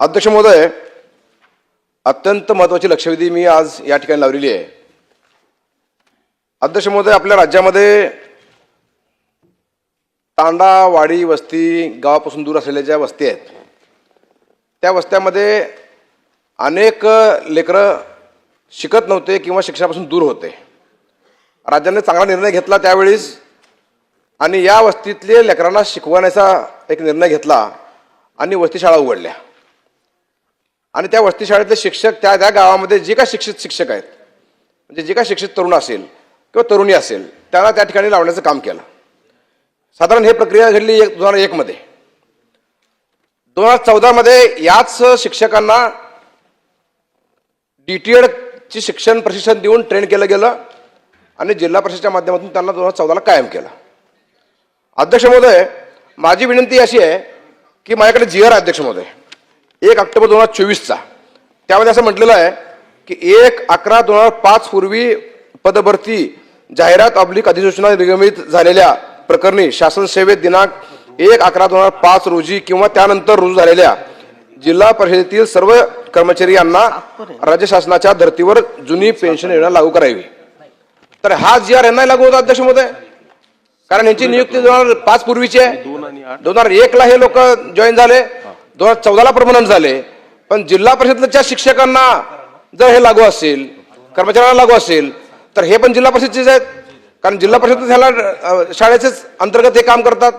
अध्यक्ष महोदय अत्यंत महत्वाची लक्षवेधी मी आज या ठिकाणी लावलेली आहे. अध्यक्ष महोदय आपल्या राज्यामध्ये तांडा वाडी वस्ती गावापासून दूर असलेल्या ज्या वस्ती आहेत त्या वस्त्यामध्ये अनेक लेकरं शिकत नव्हते किंवा शिक्षणापासून दूर होते. राज्याने चांगला निर्णय घेतला त्यावेळीस आणि या वस्तीतले लेकरांना शिकवण्याचा एक निर्णय घेतला आणि वस्ती शाळा उघडल्या. आणि त्या वस्तीशाळेतले शिक्षक त्या त्या गावामध्ये जे काय शिक्षित शिक्षक आहेत म्हणजे जे काय शिक्षित तरुण असेल किंवा तरुणी असेल त्याला त्या ठिकाणी लावण्याचं काम केलं. साधारण हे प्रक्रिया घडली एक दोन हजार एकमध्ये. दोन हजार चौदामध्ये याच शिक्षकांना डी टी एडची शिक्षण प्रशिक्षण देऊन ट्रेन केलं गेलं आणि जिल्हा परिषदेच्या माध्यमातून त्यांना दोन हजार चौदाला कायम केलं. अध्यक्ष महोदय माझी विनंती अशी आहे की माझ्याकडे जी आर अध्यक्ष महोदय. एक ऑक्टोबर दोन हजार चोवीसचा. त्यामध्ये असं म्हटलेलं आहे की एक अकरा दोन हजार पाच पूर्वी पदभरती जाहिरात अब्लिक अधिसूचना निगमित झालेल्या प्रकरणी शासन सेवेत दिनांक एक अकरा दोन हजार पाच रोजी किंवा त्यानंतर रुजू झालेल्या जिल्हा परिषदेतील सर्व कर्मचारी यांना राज्य शासनाच्या धर्तीवर जुनी पेन्शन योजना लागू करावी. तर हा जी आर यांना लागू होता अध्यक्ष महोदय कारण यांची नियुक्ती दोन हजार पाच पूर्वीची आहे. दोन हजार एक ला हे लोक जॉईन झाले. दोन हजार चौदाला परमनंट झाले. पण जिल्हा परिषदेच्या शिक्षकांना जर हे लागू असेल कर्मचाऱ्यांना लागू असेल तर हे पण जिल्हा परिषदचेच आहेत. कारण जिल्हा परिषद ह्याला शाळेचेच अंतर्गत हे काम करतात.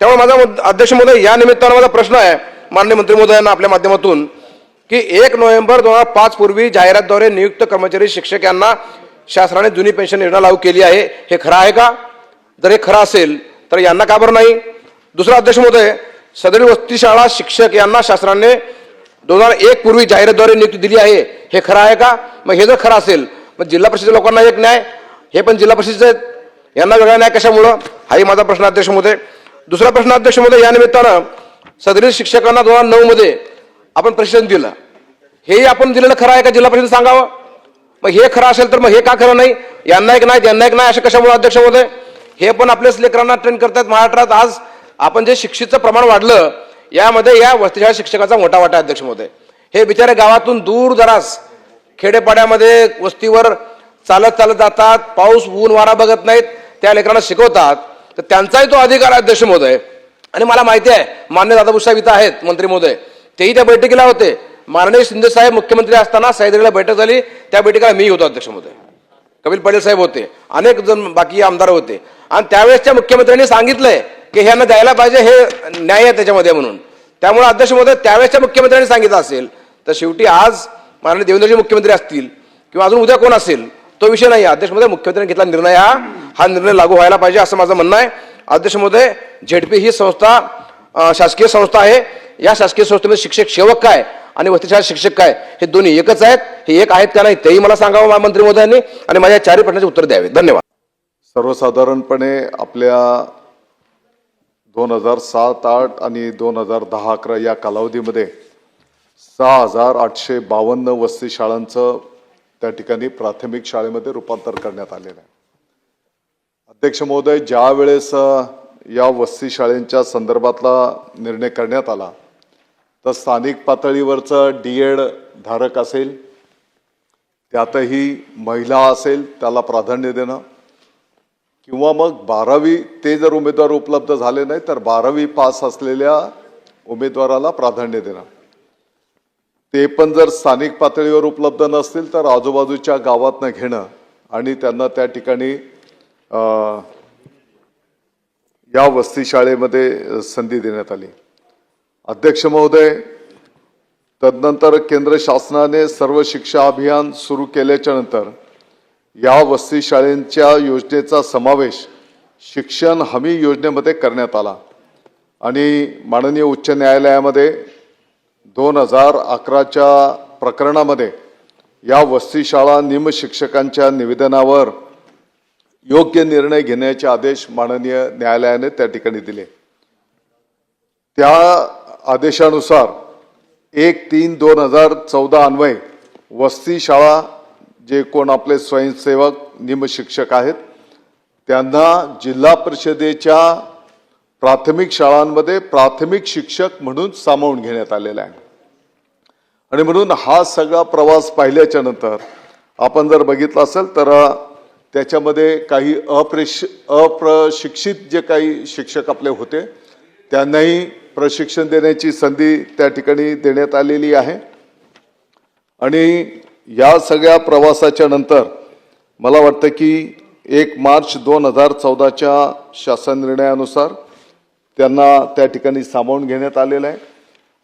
त्यामुळे माझा अध्यक्ष महोदय या निमित्तानं माझा प्रश्न आहे माननीय मंत्री महोदयांना आपल्या माध्यमातून की एक नोव्हेंबर दोन हजार पाच पूर्वी जाहिरातद्वारे नियुक्त कर्मचारी शिक्षक यांना शासनाने जुनी पेन्शन योजना लागू केली आहे. हे खरं आहे का? जर हे खरं असेल तर यांना का बरं नाही? दुसरा अध्यक्ष महोदय सदरी वस्तीशाळा शिक्षक यांना शासनाने दोन हजार एक पूर्वी जाहिरातद्वारे नियुक्ती दिली आहे. हे खरं आहे का? मग हे जर खरं असेल मग जिल्हा परिषद लोकांना एक न्याय हे पण जिल्हा परिषदेचे आहेत. यांना वेगळा न्याय कशामुळं? हाही माझा प्रश्न अध्यक्ष महोदय. दुसरा प्रश्न अध्यक्ष महोदय या निमित्तानं सदरी शिक्षकांना दोन हजार नऊ मध्ये आपण प्रशिक्षण दिलं. हेही आपण दिलेलं खरं आहे का? जिल्हा परिषद सांगावं? मग हे खरं असेल तर मग हे का खरं नाही? यांना एक नाही त्यांना एक नाही असं कशामुळे अध्यक्ष हे पण आपल्याच लेकरांना ट्रेन करतात महाराष्ट्रात आज आपण जे शिक्षितचं प्रमाण वाढलं यामध्ये या वस्तीशाळा शिक्षकाचा मोठा वाटा अध्यक्ष महोदय. हे बिचारे गावातून दूर दरास खेडेपाड्यामध्ये वस्तीवर चालत चालत जातात पाऊस ऊन वारा बघत नाहीत त्या लेकरांना शिकवतात. तर त्यांचाही तो अधिकार अध्यक्ष महोदय. आणि मला माहिती आहे मान्य दादाभू साहेब इथं आहेत मंत्री महोदय. तेही त्या बैठकीला होते. माननीय शिंदे साहेब मुख्यमंत्री असताना सह्याद्रीला बैठक झाली. त्या बैठकीला मी होतो अध्यक्ष महोदय. कपिल पटेल साहेब होते. अनेक जण बाकी आमदार होते. आणि त्यावेळेसच्या मुख्यमंत्र्यांनी सांगितलंय की ह्यांना द्यायला पाहिजे हे न्याय आहे त्याच्यामध्ये म्हणून. त्यामुळे अध्यक्ष महोदय त्यावेळेसच्या मुख्यमंत्र्यांनी सांगितलं असेल तर शेवटी आज माननीय देवेंद्रजी मुख्यमंत्री असतील किंवा अजून उद्या कोण असेल तो विषय नाही अध्यक्ष महोदय मुख्यमंत्र्यांनी घेतला निर्णय हा. हा निर्णय लागू व्हायला पाहिजे असं माझं म्हणणं आहे. अध्यक्ष महोदय झेडपी ही संस्था शासकीय संस्था आहे. या शासकीय संस्थेमध्ये शिक्षक सेवक काय आणि वस्तीशाळा शिक्षक काय हे दोन्ही एकच आहेत. हे एक आहेत का नाही तेही मला सांगावं मंत्री महोदयांनी आणि माझ्या चारही प्रश्नाचे उत्तर द्यावे. धन्यवाद. सर्वसाधारणपणे आपल्या दोन हजार सात आठ आणि दोन हजार दहा अकरा या कालावधीमध्ये सहा हजार आठशे बावन्न वस्ती शाळांचं त्या ठिकाणी प्राथमिक शाळेमध्ये रूपांतर करण्यात आलेलं आहे. अध्यक्ष महोदय ज्या वेळेस या वस्ती शाळेंच्या संदर्भातला निर्णय करण्यात आला तर स्थानिक पातळीवरचं डी एड धारक असेल त्यातही महिला असेल त्याला प्राधान्य देणं किंवा मग बारावी ते जर उमेदवार उपलब्ध झाले नाही तर बारावी पास असलेल्या उमेदवाराला प्राधान्य देणं ते पण जर स्थानिक पातळीवर उपलब्ध नसतील तर आजूबाजूच्या गावातनं घेणं आणि त्यांना त्या ठिकाणी या वस्ती शाळेमध्ये संधी देण्यात आली. अध्यक्ष महोदय तदनंतर केंद्र शासनाने सर्व शिक्षा अभियान सुरू केल्याच्यानंतर या वस्तीशाळेंच्या योजनेचा समावेश शिक्षण हमी योजनेमध्ये करण्यात आला. आणि माननीय उच्च न्यायालयामध्ये दोन हजार अकराच्या प्रकरणामध्ये या वस्तीशाळा शाळा शिक्षकांच्या निवेदनावर योग्य निर्णय घेण्याचे आदेश माननीय न्यायालयाने त्या ठिकाणी दिले. त्या आदेशानुसार एक तीन दोन हजार चौदा अन्वये वस्ती शाळा जे कोण आपले स्वयंसेवक निमशिक्षक आहेत त्यांना जिल्हा परिषदेच्या प्राथमिक शाळांमध्ये प्राथमिक शिक्षक म्हणून सामावून घेण्यात आलेलं आहे. आणि म्हणून हा सगळा प्रवास पाहिल्याच्या नंतर आपण जर बघितलं असेल तर त्याच्यामध्ये काही अप्रेश अप्रशिक्षित जे काही शिक्षक आपले होते त्यांनाही प्रशिक्षण देण्याची संधी त्या ठिकाणी देण्यात आलेली आहे. आणि या सगळ्या प्रवासाच्या नंतर मला वाटतं की एक मार्च दोन हजार चौदाच्या शासन निर्णयानुसार त्यांना त्या ठिकाणी सामावून घेण्यात आलेला आहे.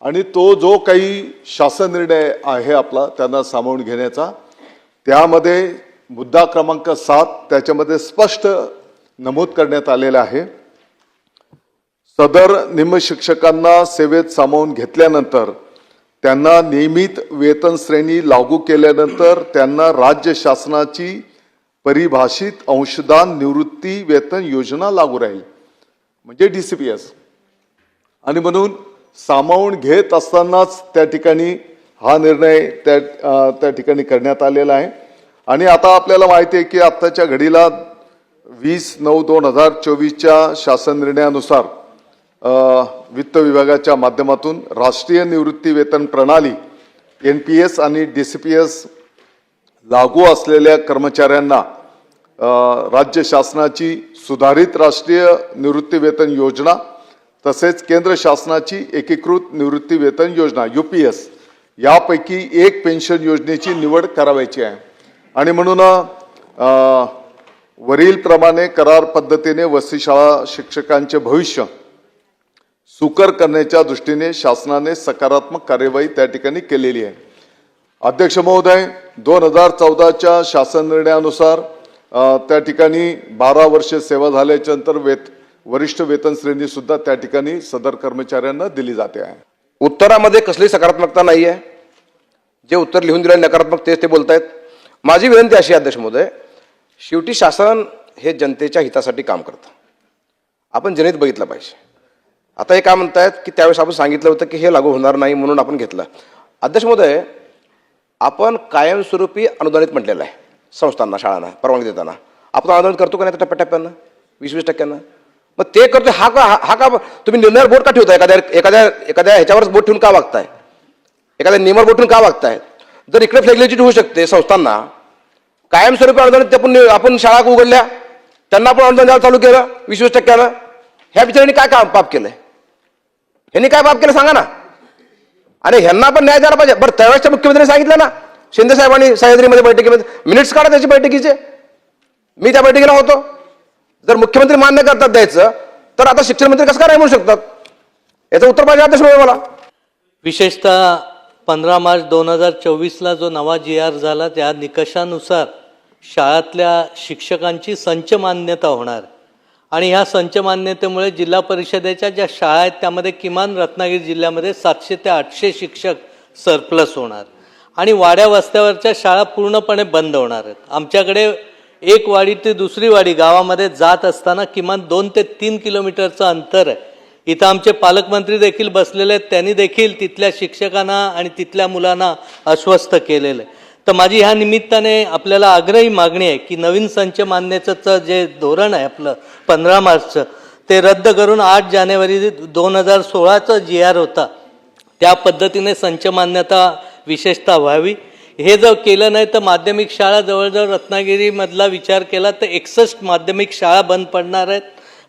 आणि तो जो काही शासन निर्णय आहे आपला त्यांना सामावून घेण्याचा त्यामध्ये मुद्दा क्रमांक सात त्याच्यामध्ये स्पष्ट नमूद करण्यात आलेला आहे. सदर निमशिक्षकांना सेवेत सामावून घेतल्यानंतर त्यांना नियमित वेतन श्रेणी लागू केल्यानंतर त्यांना राज्य शासनाची परिभाषित अंशदान निवृत्ती वेतन योजना लागू राहील. म्हणजे डी सी पी एस आणि म्हणून सामावून घेत असतानाच त्या ठिकाणी हा निर्णय त्या त्या ठिकाणी करण्यात आलेला आहे. आणि आता आपल्याला माहिती आहे की आत्ताच्या घडीला वीस नऊ दोन हजार चोवीसच्या शासन निर्णयानुसार वित्त विभागाच्या माध्यमातून राष्ट्रीय निवृत्ती वेतन प्रणाली एन पी एस आणि डी सी पी एस लागू असलेल्या कर्मचाऱ्यांना राज्य शासनाची सुधारित राष्ट्रीय निवृत्ती वेतन योजना तसेच केंद्र शासनाची एकीकृत निवृत्ती वेतन योजना यू पी एस यापैकी एक पेन्शन योजनेची निवड करावायची आहे. आणि म्हणून वरीलप्रमाणे करार पद्धतीने वसतीशाळा शिक्षकांचे भविष्य सुकर करण्याच्या दृष्टीने शासनाने सकारात्मक कार्यवाही त्या ठिकाणी केलेली आहे. अध्यक्ष महोदय दोन हजार चौदाच्या शासन निर्णयानुसार त्या ठिकाणी बारा वर्ष सेवा झाल्याच्यानंतर वेत वरिष्ठ वेतन श्रेणी सुद्धा त्या ठिकाणी सदर कर्मचाऱ्यांना दिली जाते आहे. उत्तरामध्ये कसली सकारात्मकता नाही आहे जे उत्तर लिहून दिलं नकारात्मक तेच ते बोलतायत. माझी विनंती अशी अध्यक्ष महोदय शेवटी शासन हे जनतेच्या हितासाठी काम करतं. आपण जनहित बघितलं पाहिजे. आता हे काय म्हणतायत की त्यावेळेस आपण सांगितलं होतं की हे लागू होणार नाही म्हणून आपण घेतलं. अध्यक्ष महोदय आपण कायमस्वरूपी अनुदानित म्हटलेलं आहे संस्थांना शाळांना परवानगी देताना. आपण अनुदानित करतो का नाही त्या टप्प्याटप्प्यानं वीस वीस टक्क्यानं? मग ते करतो हा का हा- हा का तुम्ही निर्णयावर बोट का ठेवता एखाद्या एखाद्या एखाद्या ह्याच्यावरच बोट ठेवून का वागताय? एखाद्या नियमावर बोट ठेवून का वागताय? जर इकडे फ्लेक्सिबिलिटी होऊ शकते संस्थांना कायमस्वरूपी अनुदानित आपण आपण शाळा उघडल्या त्यांना आपण अनुदान द्यायला चालू केलं वीस वीस टक्क्यानं. ह्या बिचारांनी काय काम पाप केलंय? ह्यांनी काय बाप केलं सांगा ना. आणि ह्यांना पण न्याय द्यायला पाहिजे. बरं त्यावेळेसच्या मुख्यमंत्र्यांनी सांगितलं ना. शिंदे साहेबांनी सह्याद्रीमध्ये बैठकीमध्ये मिनिट्स काढा त्याची बैठकीचे. मी त्या बैठकीला होतो. जर मुख्यमंत्री मान्य करतात द्यायचं तर आता शिक्षण मंत्री कसं काय म्हणू शकतात? याचं उत्तर पाहिजे अध्यक्ष मिळेल मला. विशेषतः पंधरा मार्च दोन हजार चोवीसला जो नवा जी आर झाला त्या निकषानुसार शाळातल्या शिक्षकांची संच मान्यता होणार. आणि ह्या संचमान्यतेमुळे जिल्हा परिषदेच्या ज्या शाळा आहेत त्यामध्ये किमान रत्नागिरी जिल्ह्यामध्ये सातशे ते आठशे शिक्षक सरप्लस होणार. आणि वाड्या वस्त्यावरच्या शाळा पूर्णपणे बंद होणार आहेत. आमच्याकडे एक वाडी ते दुसरी वाडी गावामध्ये जात असताना किमान दोन ते तीन किलोमीटरचं अंतर आहे. इथं आमचे पालकमंत्री देखील बसलेले आहेत. त्यांनी देखील तिथल्या शिक्षकांना आणि तिथल्या मुलांना आश्वस्त केलेलं आहे. तर माझी ह्या निमित्ताने आपल्याला आग्रही मागणी आहे की नवीन संच मान्यतेचं जे धोरण आहे आपलं पंधरा मार्चचं ते रद्द करून आठ जानेवारी दोन हजार सोळाचा जी आर होता. त्या पद्धतीने संच मान्यता विशेषतः व्हावी. हे जर केलं नाही तर माध्यमिक शाळा जवळजवळ रत्नागिरीमधला विचार केला तर एकसष्ट माध्यमिक शाळा बंद पडणार आहेत.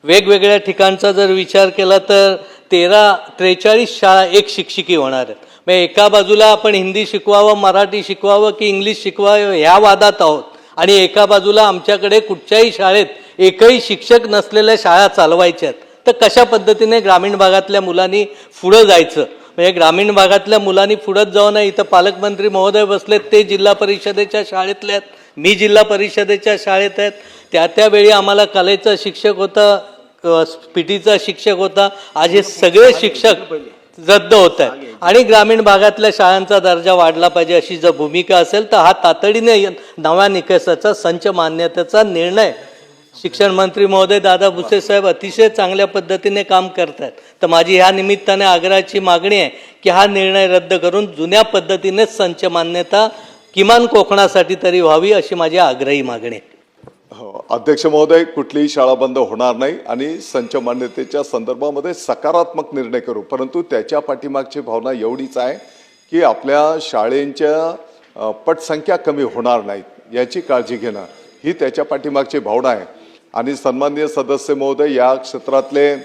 वेगवेगळ्या ठिकाणचा जर विचार केला तर तेरा त्रेचाळीस शाळा एक शिक्षिकी होणार आहेत. मग एका बाजूला आपण हिंदी शिकवावं मराठी शिकवावं की इंग्लिश शिकवावं ह्या वादात आहोत. आणि एका बाजूला आमच्याकडे कुठच्याही शाळेत एकही शिक्षक नसलेल्या शाळा चालवायच्या आहेत. तर कशा पद्धतीने ग्रामीण भागातल्या मुलांनी पुढं जायचं? म्हणजे ग्रामीण भागातल्या मुलांनी पुढत जाऊ नये इथं पालकमंत्री महोदय बसलेत ते जिल्हा परिषदेच्या शाळेतले आहेत मी जिल्हा परिषदेच्या शाळेत आहेत. त्या त्यावेळी आम्हाला कलेचा शिक्षक होता पीटीचा शिक्षक होता. आज हे सगळे शिक्षक रद्द होत आहेत. आणि ग्रामीण भागातल्या शाळांचा दर्जा वाढला पाहिजे अशी जर भूमिका असेल तर हा तातडीने नव्या निकषाचा संच मान्यतेचा निर्णय शिक्षण मंत्री महोदय दादा भुसे साहेब अतिशय चांगल्या पद्धतीने काम करत आहेत तर माझी ह्या निमित्ताने आग्रहाची मागणी आहे की हा निर्णय रद्द करून जुन्या पद्धतीनेच संच मान्यता किमान कोकणासाठी तरी व्हावी अशी माझी आग्रही मागणी आहे. हो, अध्यक्ष महोदय कुठलीही शाळा बंद होणार नाही आणि संच मान्यतेच्या संदर्भामध्ये सकारात्मक निर्णय करू. परंतु त्याच्या पाठीमागची भावना एवढीच आहे की आपल्या शाळेंच्या पटसंख्या कमी होणार नाहीत याची काळजी घेणं ही त्याच्या पाठीमागची भावना आहे. आणि सन्माननीय सदस्य महोदय या क्षेत्रातले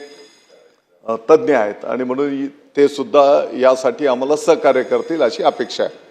तज्ज्ञ आहेत आणि म्हणून ते सुद्धा यासाठी आम्हाला सहकार्य करतील अशी अपेक्षा आहे.